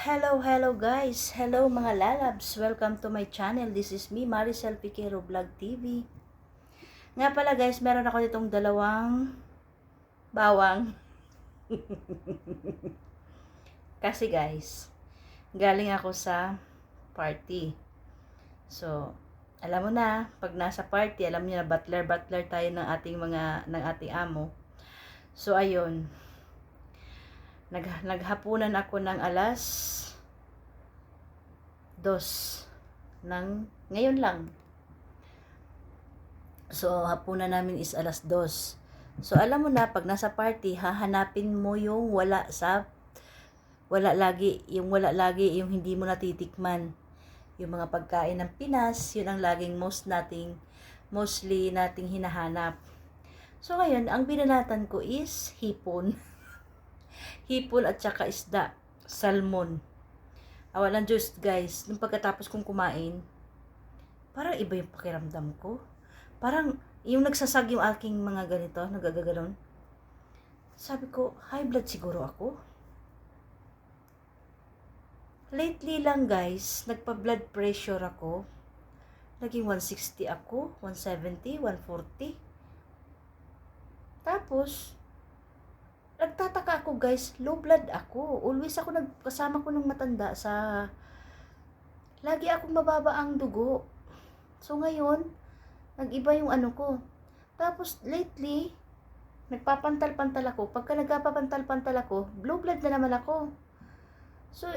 Hello, hello guys. Hello mga lalabs. Welcome to my channel. This is me, Maricel Piquero Vlog TV. Nga pala guys, meron ako ditong dalawang bawang. Kasi guys, galing ako sa party. So, alam mo na, pag nasa party, alam niyo na butler-butler tayo ng ating mga ng ating amo. So ayun, nag, naghapunan ako ng alas dos ng ngayon lang. So, hapunan namin is alas dos. So, alam mo na, pag nasa party, hahanapin mo yung wala sa, wala lagi, yung wala lagi, yung hindi mo natitikman. Yung mga pagkain ng Pinas, yun ang laging most nating, mostly nating hinahanap. So, ngayon, ang binanatan ko is hipon hipon at saka isda, salmon. Awalan Diyos guys, nung pagkatapos kong kumain, parang iba yung pakiramdam ko. Parang yung nagsasag yung aking mga ganito, nagagaganon. Sabi ko, high blood siguro ako. Lately lang guys, nagpa-blood pressure ako. Naging 160 ako, 170, 140. Tapos, nagtataka ako guys, low blood ako. Always ako nagkasama ko ng matanda sa lagi akong mababa ang dugo. So ngayon, nag-iba yung ano ko. Tapos lately, nagpapantal-pantal ako. Pagka nagpapantal-pantal ako, low blood na naman ako. So,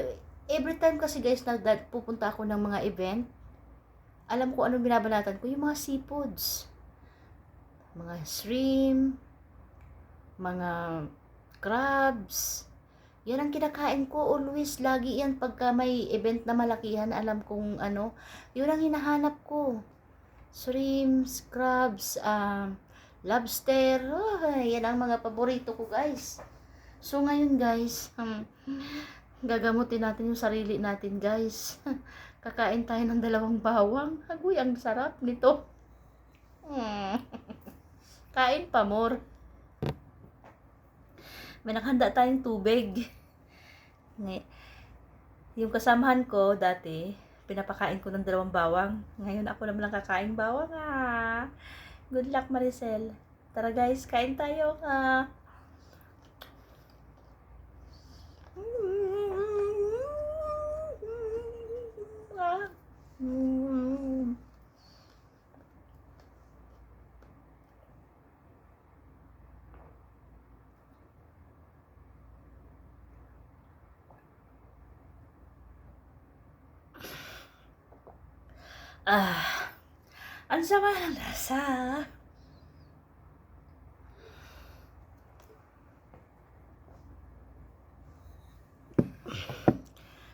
every time kasi guys na pupunta ako ng mga event, alam ko anong binabanatan ko, yung mga seafoods. Mga shrimp, mga crabs. Yan ang kinakain ko always. Lagi yan pagka may event na malakihan. Alam kong ano. Yun ang hinahanap ko. Shrimps, crabs, um, lobster. Oh, yan ang mga paborito ko guys. So ngayon guys, um, gagamutin natin yung sarili natin guys. Kakain tayo ng dalawang bawang. Agoy, ang sarap nito. Hmm. Kain pa more may nakahanda tayong tubig. Yung kasamahan ko dati, pinapakain ko ng dalawang bawang. Ngayon ako naman lang kakain bawang ah. Good luck Maricel. Tara guys, kain tayo. Ah. Ah, ang sama ng lasa.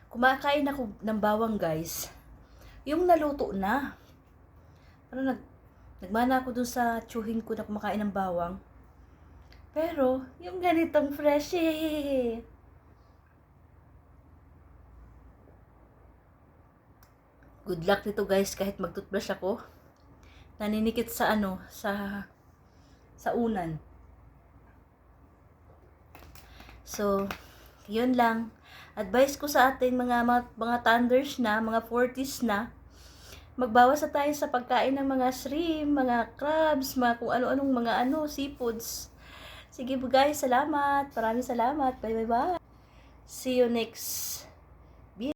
Kumakain ako ng bawang guys. Yung naluto na. Ano nag nagmana ako dun sa tsuhin ko na kumakain ng bawang. Pero, yung ganitong fresh eh. Good luck nito guys kahit mag-toothbrush ako. Naninikit sa ano, sa sa unan. So, yun lang. Advice ko sa ating mga mga, thunders na, mga 40s na, magbawas na tayo sa pagkain ng mga shrimp, mga crabs, mga kung ano-anong mga ano, seafoods. Sige guys, salamat. Maraming salamat. Bye bye bye. See you next